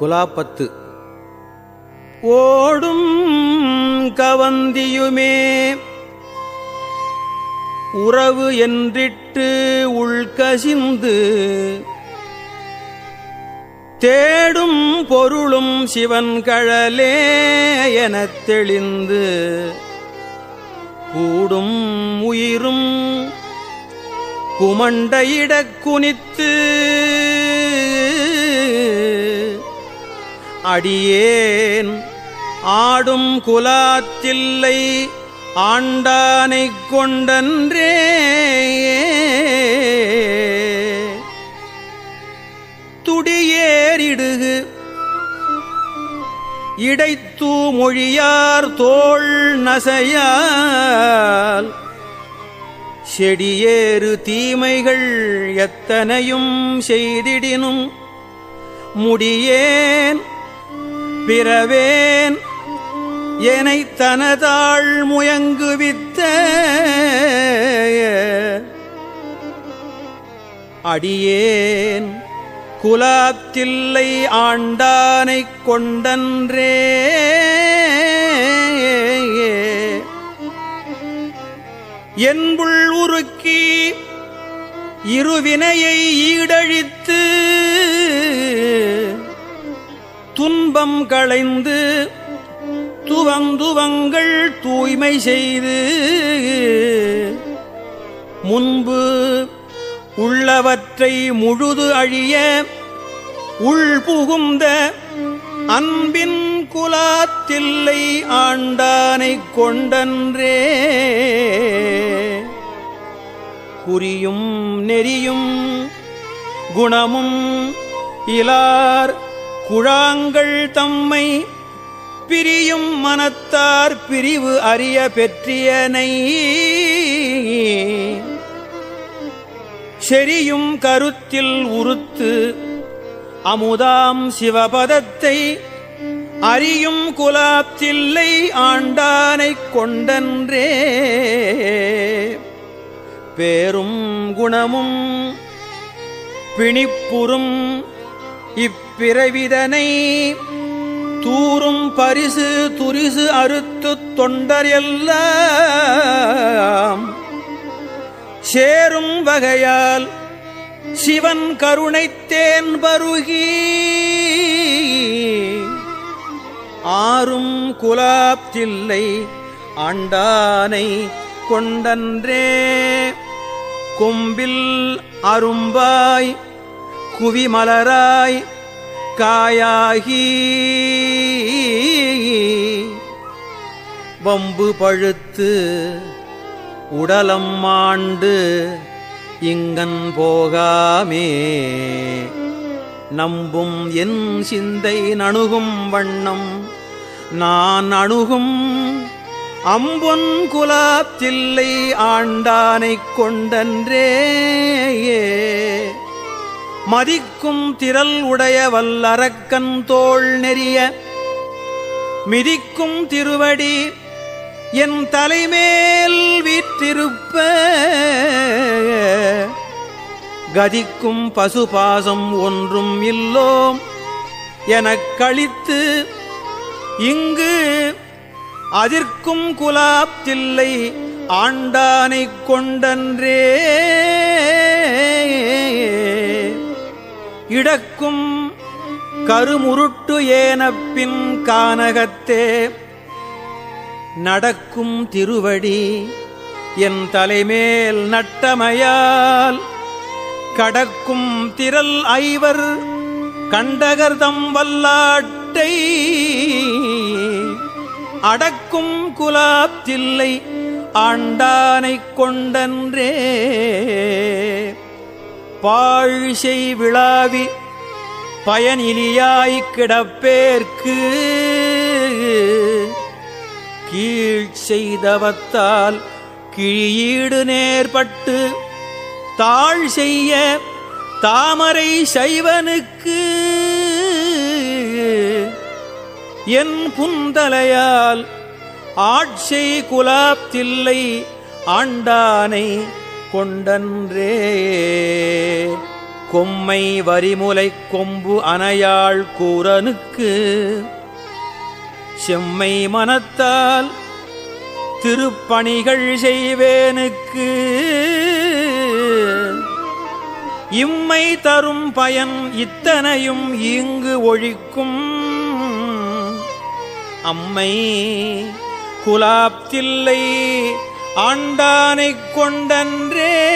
குலாப்பத்து ஓடும் கவந்தியுமே உறவு என்றிட்டு உள்கசிந்து தேடும் பொருளும் சிவன் கழலே எனத் தெளிந்து கூடும் உயிரும் குமண்டையிடக் குனித்து அடியேன். ஆடும் குலாத்தில்லை ஆண்டானை கொண்டன்றே. துடியேறிடுகு. இடைத்தூ மொழியார் தோல் நசையால். செடியேறு தீமைகள் எத்தனையும் செய்திடினும். முடியேன் பிறவேன். எனை தனதாள் முயங்குவித்த அடியேன். குலாத்தில்லை ஆண்டானைக் கொண்டன்றே. என்புள் உருக்கி இருவினையை ஈடழித்து துன்பம் களைந்து துவந்துவங்கள் தூய்மை செய்து முன்பு உள்ளவற்றை முழுது அழிய உள்புகுந்த அன்பின் குலாத்தில்லை ஆண்டானை கொண்டன்றே. குறியும் நெறியும் குணமும் இலார் குழாங்கள் தம்மை பிரியும் மனத்தார் பிரிவு அறிய பெற்றியனை. செரியும் கருத்தில் உறுத்து அமுதாம் சிவபதத்தை அறியும் குலாத்தில்லை ஆண்டானைக் கொண்டன்றே. பேரும் குணமும் பிணிப்புறும் இப்பிறவிதனை தூரும் பரிசு துரிசு அறுத்து தொண்டர் எல்லாம் சேரும் வகையால் சிவன் கருணைத்தேன் பருகி ஆறும் குலாப்தில்லை ஆண்டானை கொண்டன்றே. கொம்பில் அரும்பாய் குவிமலராய் காயாகி வம்பு பழுத்து உடலம் மாண்டு இங்கன் போகாமே. நம்பும் என் சிந்தை நணுகும் வண்ணம் நான் அணுகும் அம்பொன் குலாத்தில்லை ஆண்டானைக் கொண்டன்றே மதிக்கும் திரள் உடைய வல்லரக்கன் தோள் நெறிய. மிதிக்கும் திருவடி என் தலைமேல் வீற்றிருப்ப. கதிக்கும் பசுபாசம் ஒன்றும் இல்லோம் எனக் கழித்து இங்கு அதிர்க்கும் குலாப்தில்லை ஆண்டானைக் கொண்டன்றே. இடக்கும் கருமுருட்டு ஏனப்பின் கானகத்தே நடக்கும் திருவடி என் தலைமேல் நட்டமையால் கடக்கும் திரல் ஐவர் கண்டகர்தம் வல்லாட்டை அடக்கும் குலாப்தில்லை ஆண்டானைக் கொண்டன்றே. பாழிசை விழாவி பயனிலியாய் கிடப்பேற்கு. கீழ் செய்தவத்தால் கிழியீடு நேர்பட்டு தாழ் செய்ய தாமரை சைவனுக்கு. என் புந்தலையால் ஆட்சை குலாப்தில்லை ஆண்டானை கொண்டன்றே. கொம்மை வரிமுலை கொம்பு அணையாள் கூரனுக்கு செம்மை மனத்தால் திருப்பணிகள் செய்வேனுக்கு. இம்மை தரும் பயன் இத்தனையும் இங்கு ஒழிக்கும். அம்மை குலாப்தில்லை ஆண்டானைக் கொண்டன்றே.